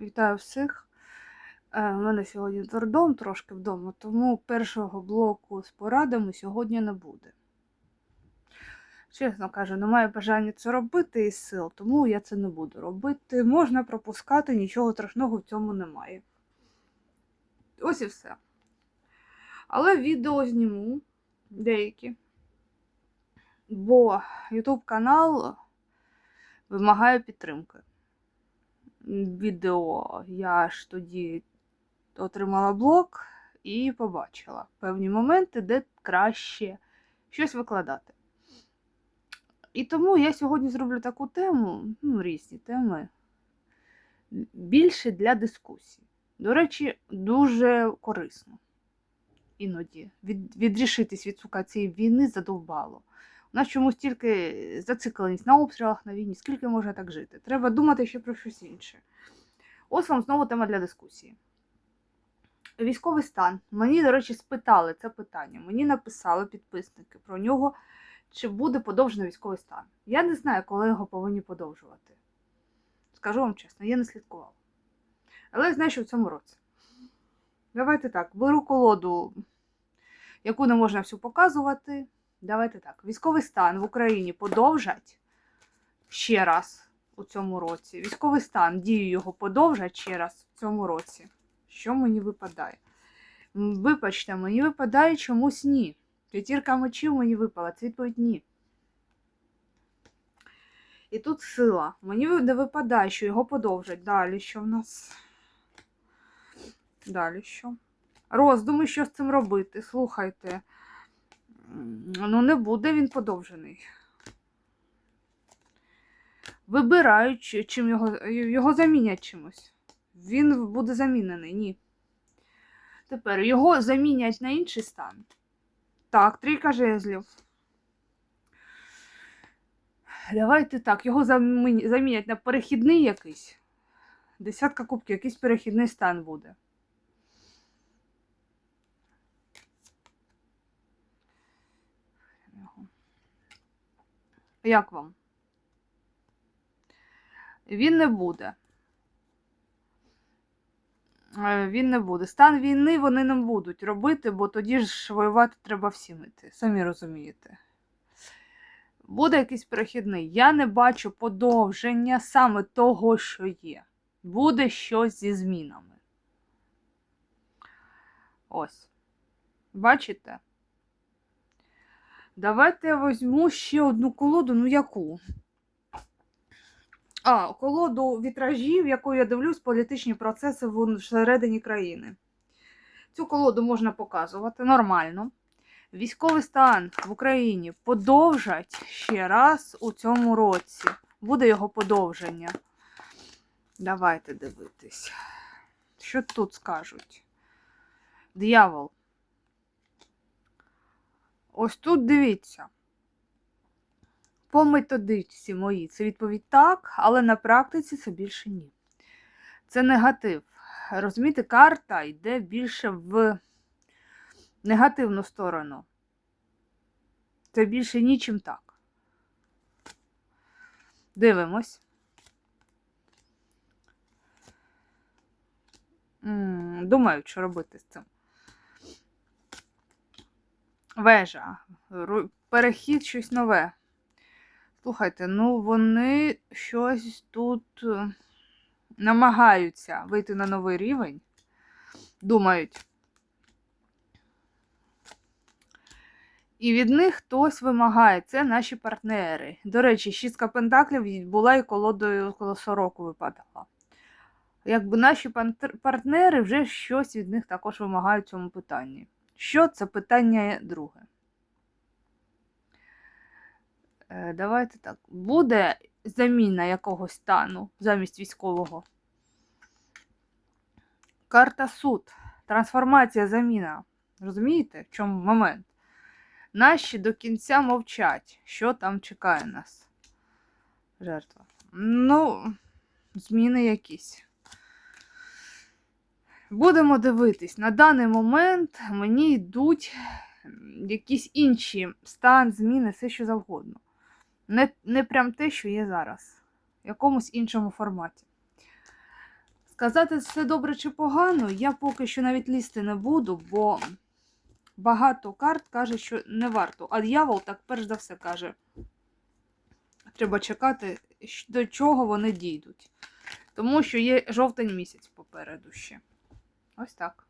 Вітаю всіх. Е, У мене сьогодні дурдом трошки вдома, тому першого блоку з порадами сьогодні не буде. Чесно кажу, немає бажання це робити із сил, тому я це не буду робити. Можна пропускати, нічого страшного в цьому немає. Ось і все. Але відео зніму деякі. Бо YouTube канал вимагає підтримки відео я ж тоді отримала блок і побачила певні моменти, де краще щось викладати. І тому я сьогодні зроблю таку тему, ну, різні теми, більше для дискусій. До речі, дуже корисно іноді від, відрішитись від сука цієї війни задовбало. У нас чомусь тільки зацикленість на обстрілах на війні, скільки можна так жити? Треба думати ще про щось інше. Ось вам знову тема для дискусії. Військовий стан. Мені, до речі, спитали це питання. Мені написали підписники про нього, чи буде подовжений військовий стан. Я не знаю, коли його повинні подовжувати. Скажу вам чесно, я не слідкувала. Але я знаю, що в цьому році. Давайте так, беру колоду, яку не можна всю показувати. Давайте так. Військовий стан в Україні подовжать ще раз у цьому році. Військовий стан, дію його подовжать ще раз в цьому році. Що мені випадає? Вибачте, мені випадає чомусь ні. П'ятірка мечів мені випала, це відповідь ні. І тут сила. Мені не випадає, що його подовжать. Далі що в нас? Далі що? Роздуми, що з цим робити. Слухайте. Ну, не буде він подовжений. Вибирають, чим його, його замінять чимось. Він буде замінений, ні. Тепер його замінять на інший стан. Так, трійка жезлів. Давайте так, його замінять на перехідний якийсь. Десятка кубків, якийсь перехідний стан буде. Як вам? Він не буде. Е, Він не буде. Стан війни вони не будуть робити, бо тоді ж воювати треба всім іти. Самі розумієте. Буде якийсь перехідний. Я не бачу подовження саме того, що є. Буде щось зі змінами. Ось. Бачите? Давайте я візьму ще одну колоду. Ну яку? А, колоду вітражів, яку я дивлюсь, політичні процеси всередині країни. Цю колоду можна показувати нормально. Військовий стан в Україні подовжать ще раз у цьому році. Буде його подовження. Давайте дивитись. Що тут скажуть? Диявол. Ось тут дивіться. По методичці моїй це відповідь так, але на практиці це більше ні. Це негатив. Розумієте, карта йде більше в негативну сторону. Це більше нічим так. Дивимось. Думаю, що робити з цим. Вежа. Перехід щось нове. Слухайте, ну вони щось тут е, намагаються вийти на новий рівень. Думають. І від них хтось вимагає. Це наші партнери. До речі, шістка пентаклів була і колодою коло сороку випадала. Якби наші партнери вже щось від них також вимагають в цьому питанні. Що це питання друге? Е, Давайте так. Буде заміна якогось стану замість військового. Карта суд. Трансформація, заміна. Розумієте, в чому момент? Наші до кінця мовчать, що там чекає нас. Жертва. Ну, зміни якісь. Будемо дивитись. На даний момент мені йдуть якісь інші стан, зміни, все що завгодно. Не, не прям те, що є зараз. В якомусь іншому форматі. Сказати все добре чи погано, я поки що навіть лізти не буду, бо багато карт каже, що не варто. А дьявол так перш за все каже. Треба чекати, до чого вони дійдуть. Тому що є жовтень місяць попереду ще. Ось так.